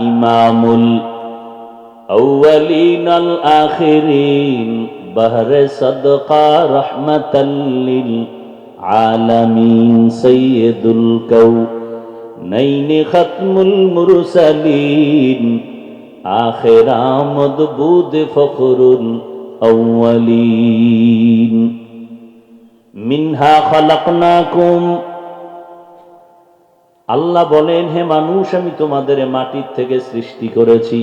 إمام الأولين الآخرين بهر صدقة رحمة للعالمين سيد الكونين ختم المرسلين آخر آمد بود فخر الأولين منها خلقناكم আল্লাহ বলেন, হে মানুষ, আমি তোমাদের মাটির থেকে সৃষ্টি করেছি।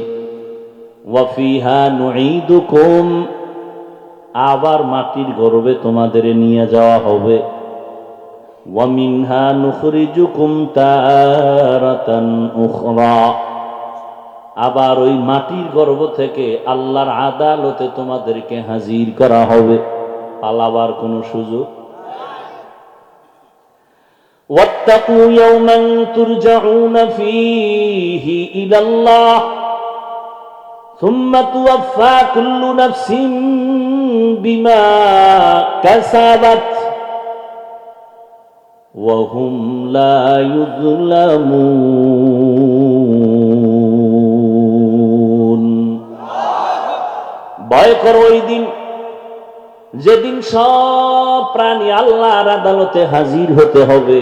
আবার মাটির গর্ভে তোমাদের নিয়ে যাওয়া হবে। আবার ওই মাটির গর্ভ থেকে আল্লাহর আদালতে তোমাদেরকে হাজির করা হবে। পালাবার কোনো সুযোগ واتقوا يوما ترجعون فيه الى الله ثم توفى كل نفس بما كسبت وهم لا يظلمون ভয় করো ওই দিন যেদিন সব প্রাণী আল্লাহর আদালতে হাজির হতে হবে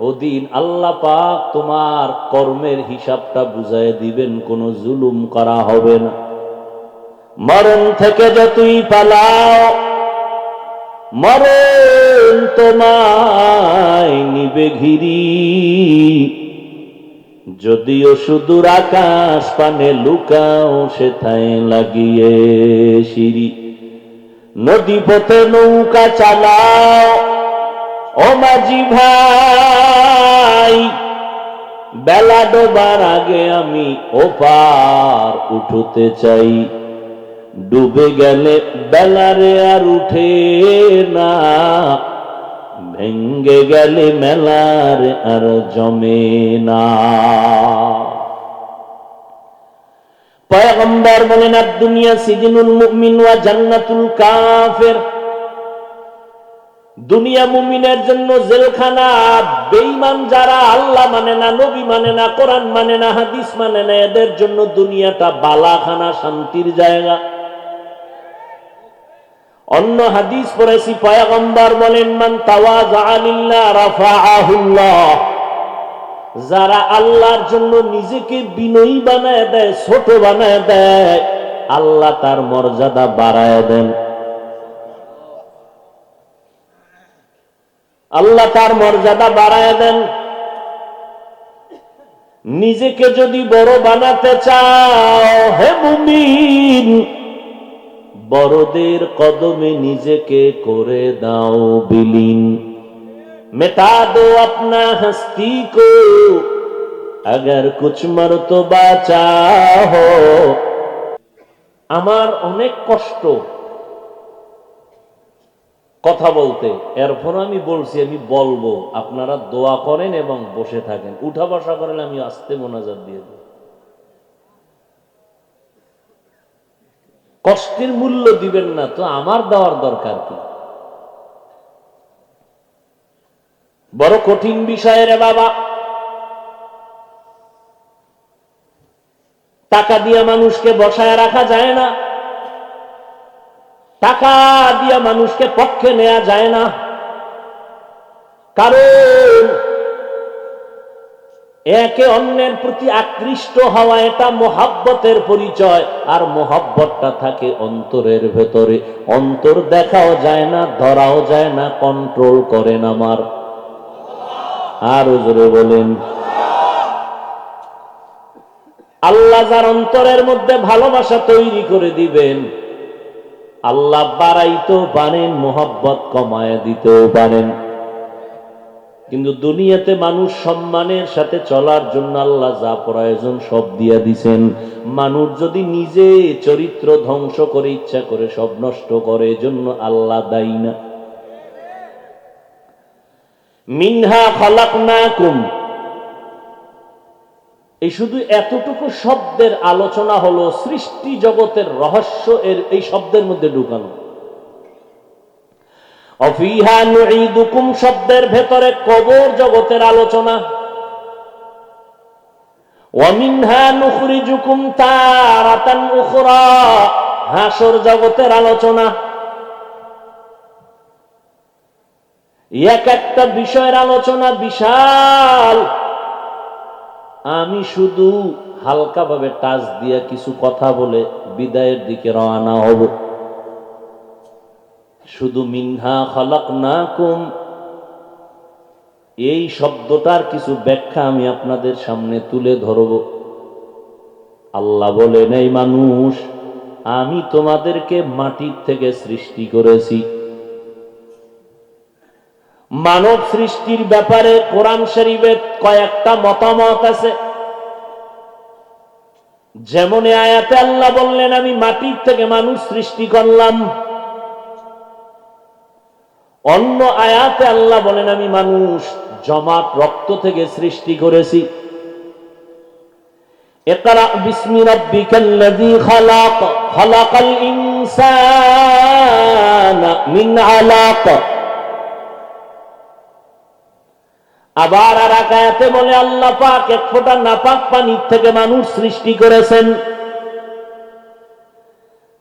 ওদিন আল্লাহ পাক তোমার কর্মের হিসাবটা বুঝাই দিবেন, কোনো জুলুম করা হবে না। মরণ থেকে যে তুই পালাও, মরণ তোমায় নিবে ঘিরি। যদিও সুদূর আকাশ পানে লুকাও, সেথায় লাগিয়ে সিঁড়ি। নদী পথে নৌকা চালাও ও মাঝি ভাই, বেলা ডোবার আগে আমি ওপার উঠতে চাই। ডুবে গেলে বেলারে আর উঠে না, ভেঙ্গে গেলে মেলার আর জমে না। পয়গম্বর বলেন, আর দুনিয়া সিজনুল মুমিন ওয়া জান্নাতুল কাফের। দুনিয়া মুমিনের জন্য জেলখানা, বেঈমান যারা আল্লাহ মানে না, নবী মানে না, কোরআন মানে না, হাদিস মানে না, এদের জন্য দুনিয়াটা বালাখানা, শান্তির জায়গা। অন্য হাদিস পড়েছি, পয়গম্বর বলেন, মান রাফাআহুল্লাহ। যারা আল্লাহর জন্য নিজেকে বিনয়ী বানায় দেয়, ছোট বানায় দেয়, আল্লাহ তার মর্যাদা বাড়ায় দেন। আল্লাহ তার মর্যাদা বাড়ায় দেন। নিজেকে যদি বড় বানাতে চাও, হে মুমিন, বড়দের কদমে নিজেকে করে দাও বিলীন। মেটা দো আপনা হস্তি কো, আগর কুছ মরতবা চাহো আমার অনেক কষ্ট কথা বলতে। এরপর আমি বলছি, আমি বলব, আপনারা দোয়া করেন এবং বসে থাকেন। উঠা বসা করেন আমি আস্তে মোনাজাত দিয়ে দেব। কষ্টের মূল্য দিবেন না, তো আমার দেওয়ার দরকার কি? বড় কঠিন বিষয় রে বাবা। টাকা দিয়ে মানুষকে বসায় রাখা যায় না। টাকা দিয়া মানুষকে পক্ষে নেওয়া যায় না। কারণ একে অন্যের প্রতি আকৃষ্ট হওয়া এটা মোহাব্বতের পরিচয়, আর মোহাব্বতটা থাকে অন্তরের ভেতরে। অন্তর দেখাও যায় না, ধরাও যায় না কন্ট্রোল করেন আমার আর জোরে বলেন। আল্লাহ যার অন্তরের মধ্যে ভালোবাসা তৈরি করে দিবেন আল্লাহ বাড়াইতেও পারেন মোহাব্বত কমায় দিতেও পারেন কিন্তু দুনিয়াতে মানুষ সম্মানের সাথে চলার জন্য আল্লাহ যা প্রয়োজন সব দিয়া দিছেন। মানুষ যদি নিজে চরিত্র ধ্বংস করে, ইচ্ছা করে সব নষ্ট করে, এজন্য আল্লাহ দায়ী না। মিনহা খালাকনাকুম। এই শুধু এতটুকু শব্দের আলোচনা হলো সৃষ্টি জগতের রহস্য এর এই শব্দের মধ্যে ঢুকানো। শব্দের ভেতরে কবর জগতের আলোচনা। হাসর জগতের আলোচনা। এক একটা বিষয়ের আলোচনা বিশাল। আমি শুধু হালকাভাবে টাচ দিয়ে কিছু কথা বলে বিদায়ের দিকে রওনা হব। শুধু মিনহা খলক না কুম এই শব্দটার কিছু ব্যাখ্যা আমি আপনাদের সামনে তুলে ধরব। আল্লাহ বলেন, এই মানুষ, আমি তোমাদেরকে মাটির থেকে সৃষ্টি করেছি। মানব সৃষ্টির ব্যাপারে কোরআন শরীফের কয়েকটা মতামত আছে যেমন এ আয়াতে আল্লাহ বললেন আমি মাটির থেকে মানুষ সৃষ্টি করলাম অন্য আয়াতে আল্লাহ বলেন আমি মানুষ জমাট রক্ত থেকে সৃষ্টি করেছি اقرأ باسم ربك الذي خلق خلق الإنسان من علق আবার আর একায়াতে বলে আল্লাহ পাক এক ফোঁটা নাপাক পানির থেকে মানুষ সৃষ্টি করেছেন।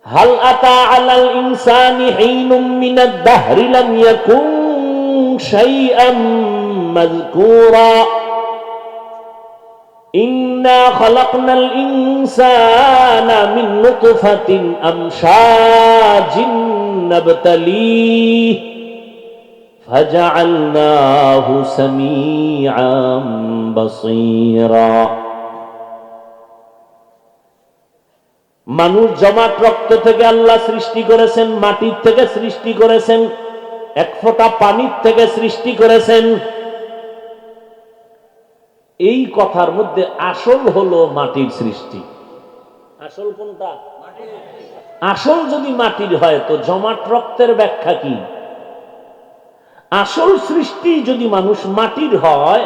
হাল আতা আলাল ইনসানি হিনুম মিনাদ দাহরি লাম ইয়াকুন শাইআম মাযকুরা। ইন্না খলাকনাল ইনসানা মিন নুতফাতিন আমশাজিন فجعلناه سميعا بصيرا মানুষ জমাট রক্ত থেকে আল্লাহ সৃষ্টি করেছেন মাটির থেকে সৃষ্টি করেছেন এক ফোঁটা পানির থেকে সৃষ্টি করেছেন এই কথার মধ্যে আসল হলো মাটির সৃষ্টি আসল কোনটা আসল যদি মাটির হয় তো জমাট রক্তের ব্যাখ্যা কি আসল সৃষ্টি যদি মানুষ মাটির হয়,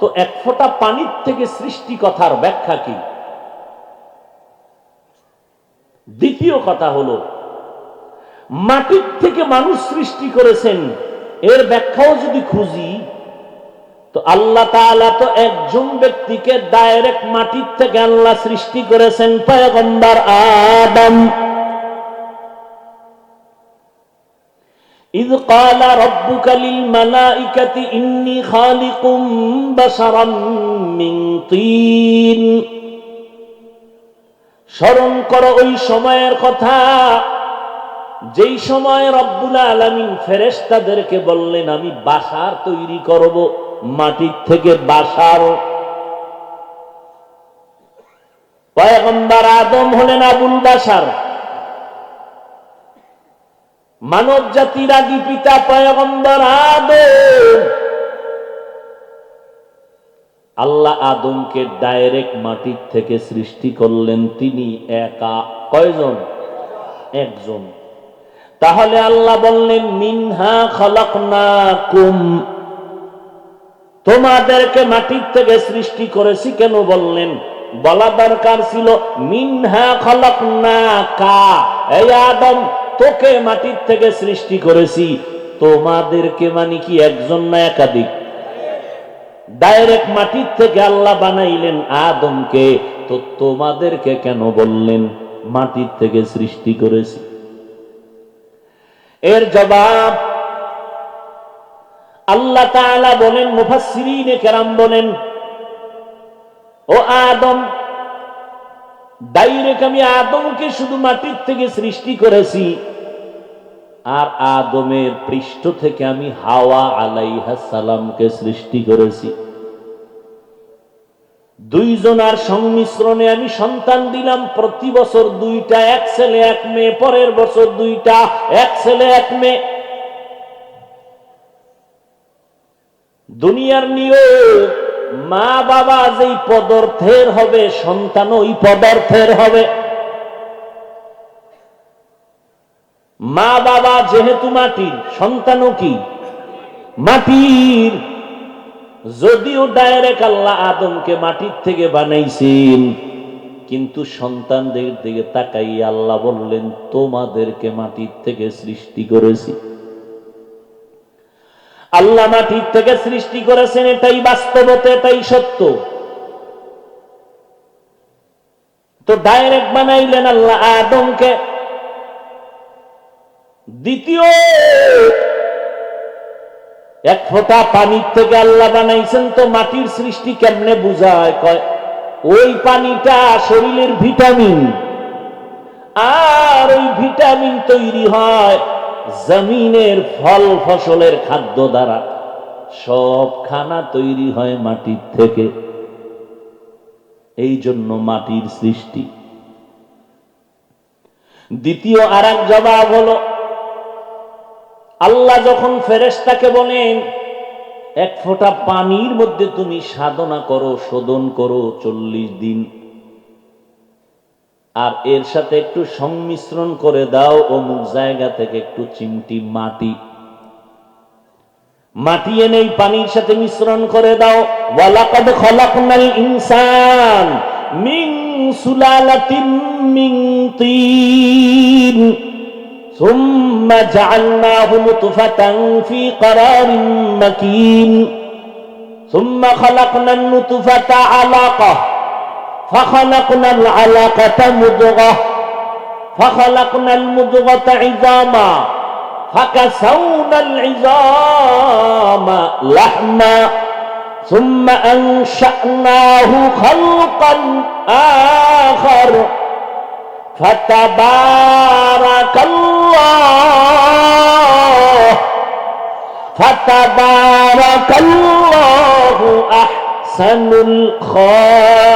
তো এক ফোঁটা পানির থেকে সৃষ্টি কথার ব্যাখ্যা কি? দ্বিতীয় কথা হলো, মাটির থেকে মানুষ সৃষ্টি করেছেন, এর ব্যাখ্যাও যদি খুঁজি, তো আল্লাহ তো একজন ব্যক্তিকে ডাইরেক্ট মাটির থেকে আল্লাহ সৃষ্টি করেছেন, পয়গম্বর আদম। إذ قال ربك للملائكة إني خالق بشرا من طين স্মরণ করো ওই সময়ের কথা যেই সময় রব্বুল আলমিন ফেরেস্তাদেরকে বললেন আমি বাসার তৈরি করব মাটির থেকে বাসার পয়গম্বর আদম হলেন আবুল বাসার মানব জাতির আদি পিতা পয়গম্বর আদম। আল্লাহ আদমকে ডাইরেক্ট মাটির থেকে সৃষ্টি করলেন তিনি একা। কয়জন? একজন। তাহলে আল্লাহ বললেন, মিনহা খলক না কুম তোমাদেরকে মাটির থেকে সৃষ্টি করেছি কেন বললেন? বলা দরকার ছিল, মিনহা খলক না কা এই আদম তোকে মাটির থেকে সৃষ্টি করেছি। তোমাদেরকে মানে কি একজন না একাধিক? ডাইরেক্ট মাটির থেকে আল্লাহ বানাইলেন আদমকে, তো তোমাদেরকে কেন বললেন মাটির থেকে সৃষ্টি করেছি? এর জবাব আল্লাহ তাআলা বলেন, মুফাসসিরিনে কেরাম বলেন, ও আদম ডাইরেক্ট আমি আদমকে শুধু মাটির থেকে সৃষ্টি করেছি। আর আদমের পৃষ্ঠ থেকে আমি হাওয়া আলাইহা সালামকে সৃষ্টি করেছি। দুইজনার সংমিশ্রণে আমি সন্তান দিলাম। প্রতি বছর দুইটা, এক ছেলে, এক মেয়ে, পরের বছর দুইটা, এক ছেলে, এক মেয়ে। দুনিয়ার নিয়ম মা বাবা যেই পদার্থের হবে, সন্তান ওই পদার্থের হবে। মা বাবা যেহেতু মাটির, সন্তানও কি? মাটির। যদিও ডাইরেক্ট আল্লাহ আদমকে মাটির থেকে বানাইছেন, কিন্তু সন্তানদের দিকে তাকাই আল্লাহ বললেন, তোমাদেরকে মাটির থেকে সৃষ্টি করেছি। আল্লাহ মাটির থেকে সৃষ্টি করেছেন, এটাই বাস্তবতা, এটাই সত্য। তো ডাইরেক্ট বানাইলেন আল্লাহ আদমকে। দ্বিতীয়, এক ফোঁটা পানির থেকে আল্লাহ বানাইছেন, তো মাটির সৃষ্টি কেমনে বুঝায়? কয়, ওই পানিটা শরীরের ভিটামিন। আর ওই ভিটামিন তৈরি হয় জমিনের ফল ফসলের খাদ্য দ্বারা সব খানা তৈরি হয় মাটির থেকে। এই জন্য মাটির সৃষ্টি। দ্বিতীয় আর এক জবাব হলো, আল্লাহ যখন ফেরেশতাকে বলেন, এক ফোঁটা পানির মধ্যে তুমি সাধনা করো, শোধন করো চল্লিশ দিন আর এর সাথে একটু সংমিশ্রণ করে দাও অমুক জায়গা থেকে একটু চিমটি মাটি মাটি এনে এই পানির সাথে মিশ্রণ করে দাও ওয়ালাকাদ খলাকনাল ইনসান মিন সুলালাতিন মিন তিন ثم جعلناه نطفة في قرار مكين ثم خلقنا النطفة علقة فخلقنا العلقة مضغة. فخلقنا المضغة عظاما. فكسونا العظام لحما. ثم أنشأناه خلقا آخر. فتبارك الله. فتبارك الله أحسن الخالقين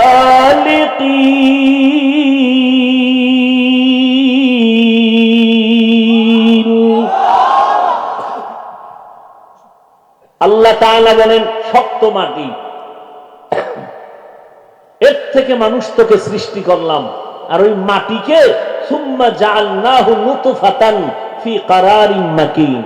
আল্লাহ তাআলা বলেন শক্ত মাটি এর থেকে মানুষ তোকে সৃষ্টি করলাম আর ওই মাটিকে সুম্মা জাআলনাহু নুতফাতান ফি কারারিন মাকিন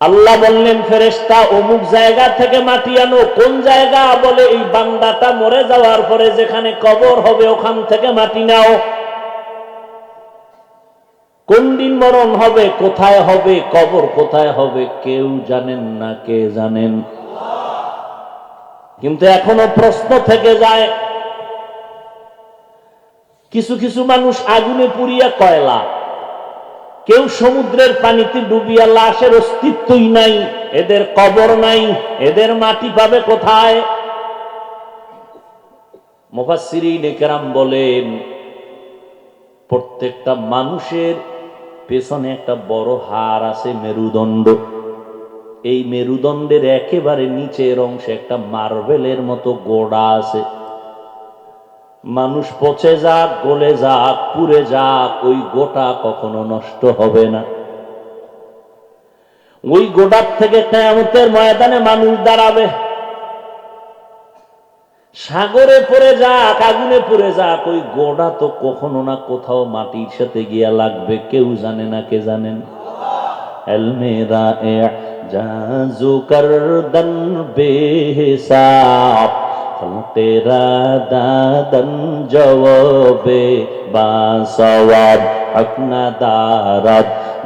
আল্লাহ বললেন, ফেরেশতা, অমুক জায়গা থেকে মাটি আনো। কোন জায়গা? বলে, এই বান্দাটা মরে যাওয়ার পরে যেখানে কবর হবে, ওখান থেকে মাটি নাও। কোন দিন মরণ হবে, কোথায় হবে, কবর কোথায় হবে, কেউ জানেন না, কে জানেন? কিন্তু এখনও প্রশ্ন থেকে যায়, কিছু কিছু মানুষ আগুনে পুড়িয়া কয়লা। কেউ সমুদ্রের পানিতে ডুবিয়া লাশের অস্তিত্বই নাই, এদের কবর নাই, এদের মাটি পাবে কোথায়? বলেন, প্রত্যেকটা মানুষের পেছনে একটা বড় হার আছে মেরুদণ্ড। এই মেরুদণ্ডের একেবারে নিচের অংশে একটা মার্বেলের মতো গোড়া আছে। মানুষ পচে যাক, গলে যাক, পুড়ে যাক, ওই গোটা কখনো নষ্ট হবে না। ওই গোটার থেকে কেয়ামতের ময়দানে মানুষ দাঁড়াবে। সাগরে পড়ে যাক, আগুনে পড়ে যাক, ওই গোড়া তো কখনো না কোথাও মাটির সাথে গিয়া লাগবে, কেউ জানে না, কে জানেন এলমেরা জাজু করদন বেহিসাব।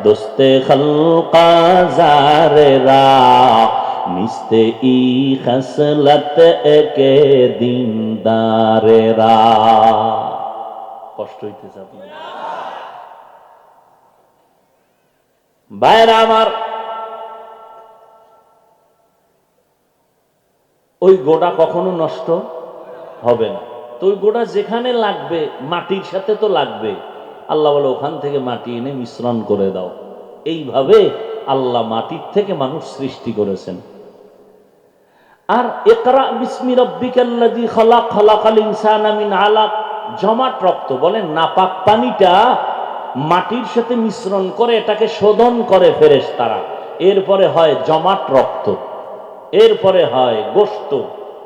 দোস্তে খলকা জারেরা নিস্তে ই খসলত একে দিনদারেরা কষ্ট হইতেছে আপনার বাইরা আমার ওই গোটা কখনো নষ্ট হবে না। তো ওই গোটা যেখানে লাগবে, মাটির সাথে তো লাগবে। আল্লাহ বলে, ওখান থেকে মাটি এনে মিশ্রণ করে দাও। এইভাবে আল্লাহ মাটির থেকে মানুষ সৃষ্টি করেছেন। আর একরা বিসমি রব্বিকাল্লাযী খালাক, খালাকাল ইনসানা মিন আলাক। জমাট রক্ত, বলেন, নাপাক পানিটা মাটির সাথে মিশ্রণ করে এটাকে শোধন করে ফেরেস তারা এরপরে হয় জমাট রক্ত। এরপরে হয় গোস্ত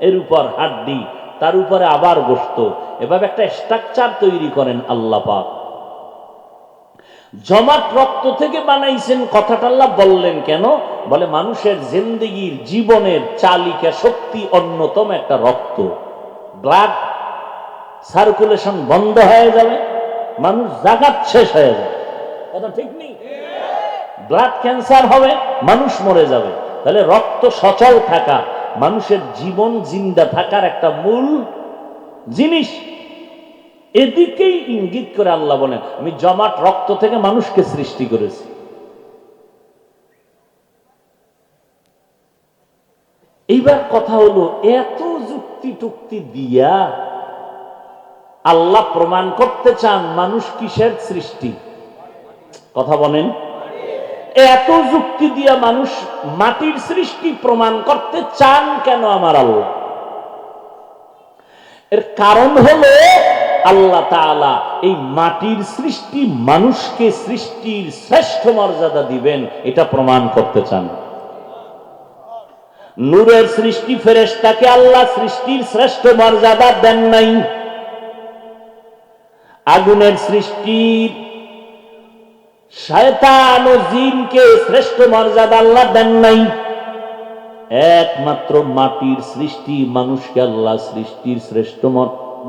এর উপর হাড্ডি তার উপরে আবার গোস্ত। এভাবে একটা স্ট্রাকচার তৈরি করেন আল্লাহ পাক। জমাট রক্ত থেকে বানাইছেন কথাটা আল্লাহ বললেন কেন? বলে মানুষের জিন্দগির জীবনের চালিকা শক্তি অন্যতম একটা রক্ত। ব্লাড সার্কুলেশন বন্ধ হয়ে যাবে মানুষ জাগাত শেষ হয়ে যাবে। কথা ঠিক নেই? ব্লাড ক্যান্সার হবে মানুষ মরে যাবে। তাহলে রক্ত সচল থাকা, মানুষের জীবন জিন্দা থাকার একটা মূল জিনিস। এদিকেই ইঙ্গিত করে আল্লাহ বলেন, আমি জমাট রক্ত থেকে মানুষকে সৃষ্টি করেছি। এইবার কথা হলো, এত যুক্তি টুক্তি দিয়া আল্লাহ প্রমাণ করতে চান মানুষ কিসের সৃষ্টি? কথা বলেন। এত যুক্তি দিয়া মানুষ মাটির সৃষ্টি প্রমাণ করতে চান কেন আমার আল্লাহ? এর কারণ হলো আল্লাহ এই মাটির সৃষ্টি মানুষকে সৃষ্টির শ্রেষ্ঠ মর্যাদা দিবেন, এটা প্রমাণ করতে চান। নূরের সৃষ্টি ফেরেশতাকে আল্লাহ সৃষ্টির শ্রেষ্ঠ মর্যাদা দেন নাই। আগুনের সৃষ্টির শয়তান ও জিনকে শ্রেষ্ঠ মর্যাদা আল্লাহ দেন নাই। একমাত্র মাটির সৃষ্টি মানুষকে আল্লাহ সৃষ্টির শ্রেষ্ঠ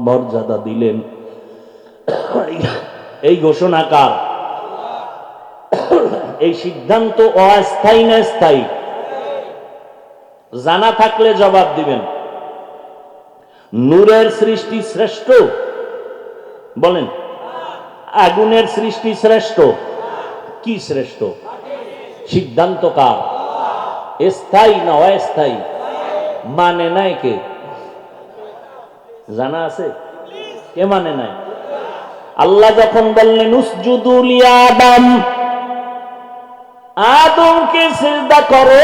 মর্যাদা দিলেন। এই ঘোষণাকার এই সিদ্ধান্ত অস্থায়ী না স্থায়ী? জানা থাকলে জবাব দিবেন। নূরের সৃষ্টি শ্রেষ্ঠ? বলেন। আগুনের সৃষ্টি শ্রেষ্ঠ? কি শ্রেষ্ঠ? সিদ্ধান্ত কার? স্থায়ী না অস্থায়ী? মানে নাই কে? জানা আছে? কে মানে নাই? আল্লাহ যখন বললেন আদম, আদমকে সিজদা করো।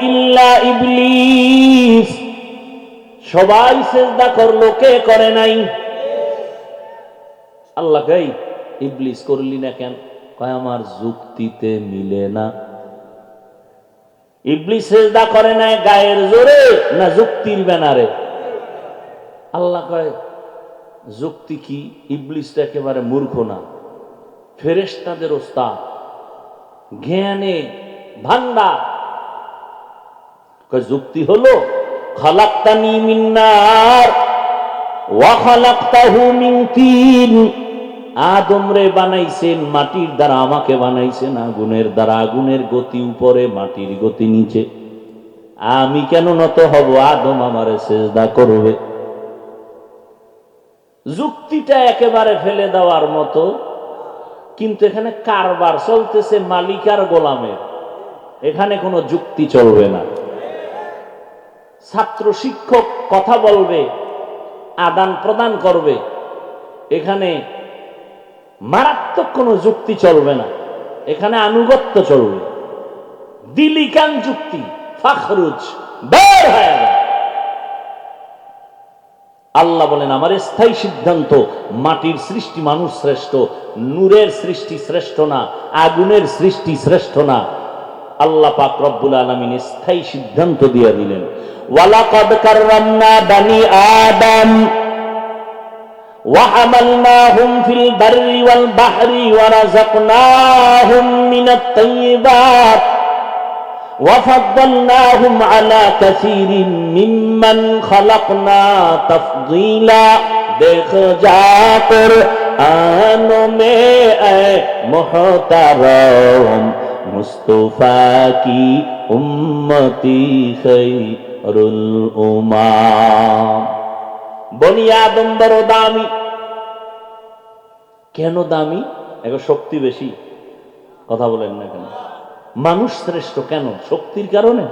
ইল্লা ইবলিস। সবাই সেজদা করল, কে করে নাই? আল্লাহ কই ইবলিস করলি না কেন? কয়, আমার যুক্তিতে মিলে না। ইবলিস সেজদা করে নাই গায়ের জোরে না যুক্তির ব্যানারে? আল্লাহ কয়, যুক্তি কি? ইবলিসটা একেবারে মূর্খ না। ফেরেশতাদের ওস্তাদ, জ্ঞানে ভান্ডা যুক্তি হলো, খালাক্তানি মিন্নার। আদম রে বানাইছেন মাটির দ্বারা, আমাকে বানাইছেন আগুনের দ্বারা। আগুনের গতি উপরে, মাটির গতি নিচে। আমি কেন নত হব? আদম আমারে সেজদা করবে। যুক্তিটা একেবারে ফেলে দেওয়ার মতো। কিন্তু এখানে কারবার চলতেছে মালিকার গোলামের। এখানে কোনো যুক্তি চলবে না। ছাত্র শিক্ষক কথা বলবে। আদান প্রদান করবে, এখানে মারাত্মক কোনো যুক্তি চলবে না। এখানে আনুগত্য চলবে। দিলিকান যুক্তি, ফাখরুজ, বের হয়ে। আল্লাহ বলেন, আমার স্থায়ী সিদ্ধান্ত, মাটির সৃষ্টি মানুষ শ্রেষ্ঠ, নূরের সৃষ্টি শ্রেষ্ঠ না, আগুনের সৃষ্টি শ্রেষ্ঠ না। আল্লাহ পাক রব্বুল আলমিন স্থায়ী সিদ্ধান্ত দিয়ে দিলেন। ওয়ালাকাদ কাররামনা বানি আদম وحملناهم في البر والبحر ورزقناهم من الطيبات وفضلناهم على كثير ممن خلقنا تفضيلا دیکھ جا کر آنوں میں اے محترم مصطفیٰ کی امتی خیر রুল উমা। বনিয়াদম বড় দামি। কেন দামি? এখন শক্তি বেশি। কথা বলেন না কেন? মানুষ শ্রেষ্ঠ কেন? শক্তির কারণে?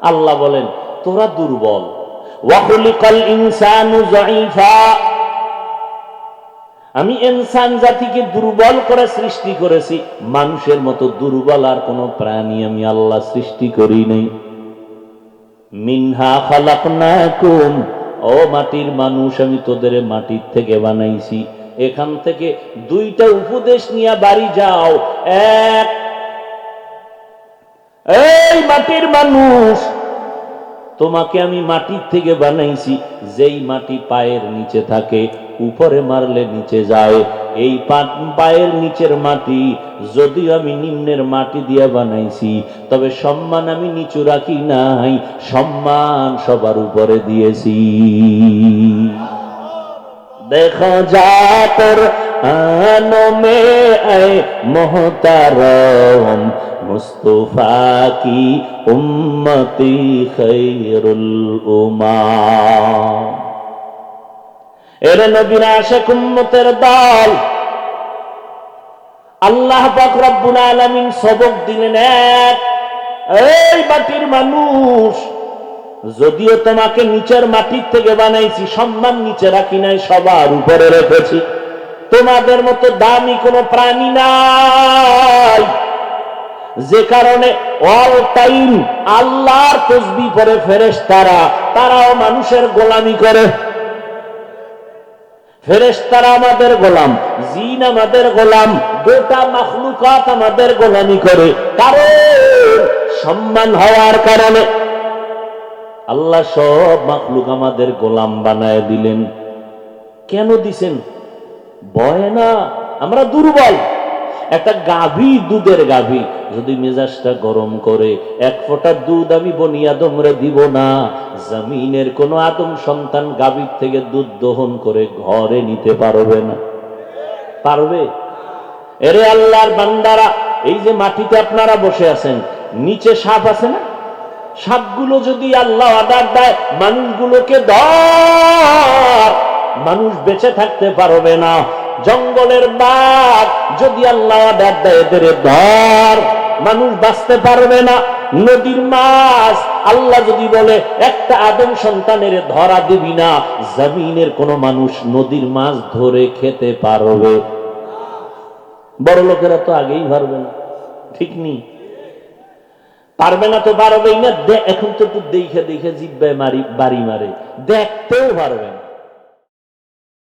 আল্লাহ বলেন, তোরা দুর্বল। আমি ইনসান জাতিকে দুর্বল করে সৃষ্টি করেছি। মানুষের মতো দুর্বল আর কোন প্রাণী আমি আল্লাহ সৃষ্টি করি নাই। মিনহা খালাকনাকুম। ও মাটির মানুষ, আমি তোদের মাটির থেকে বানাইছি। এখান থেকে দুইটা উপদেশ নিয়ে বাড়ি যাও। এক, এই মাটির মানুষ, তোমাকে আমি মাটির থেকে বানাইছি। যেই মাটি পায়ের নিচে থাকে উপরে মারলে নিচে যায়। এই পায়ের নিচের মাটি, যদিও আমি নিম্নের মাটি দিয়ে বানাইছি, তবে সম্মান আমি নিচু রাখি নাই, সম্মান সবার উপরে দিয়েছি। দেখা যাতর তোর آنوں میں اے محترم مصطفیٰ کی এরে নবীর আশেক উম্মতের দল। আল্লাহ পাক রব্বুল আলামিন সবক দিলেন এক। এই বাটির মানুষ, যদিও তোমাকে নিচের মাটির থেকে বানাইছি, সম্মান নিচে রাখি নাই, সবার উপরে রেখেছি। তোমাদের মতো দামি কোনো প্রাণী নাই। যে কারণে অল টাইম আল্লাহর তসবি করে ফেরেশ তারা তারাও মানুষের গোলামি করে। ফেরেশতারা আমাদের গোলাম, জিন আমাদের গোলাম, গোটা মাখলুকাত আমাদের গোলামি করে। কারণ সম্মান হওয়ার কারণে আল্লাহ সব মাখলুক আমাদের গোলাম বানায় দিলেন। কেন দিছেন? ভয় না? আমরা দুর্বল। একটা গাভী দুধের গাভী। যদি মেজাজটা গরম করে, এক ফোঁটা দুধ আমি বনি আদমরে দিব না। জমিনের কোন আদম সন্তান গাভীর থেকে দুধ দহন করে ঘরে নিতে পারবে না। পারবে? এরে আল্লাহর বান্দারা, এই যে মাটিতে আপনারা বসে আছেন, নিচে সাপ আছে না? সাপগুলো যদি আল্লাহ আদার দেয়, মানুষগুলোকে ধর। মানুষ বেঁচে থাকতে পারবে না। জঙ্গলের বাঘ যদি আল্লাহ এদের ধর মানুষ বাঁচতে পারবে না। নদীর মাছ, আল্লাহ যদি বলে, একটা আদম সন্তানের ধরা দিবি না, জমিনের কোন মানুষ নদীর মাছ ধরে খেতে পারবে। বড় লোকেরা তো আগেই পারবে না, ঠিক নেই পারবে না তো পারবেই না এখন তো একটু দেখে দেখে জিব্বায় মারি বাড়ি মারে, দেখতেও পারবে না।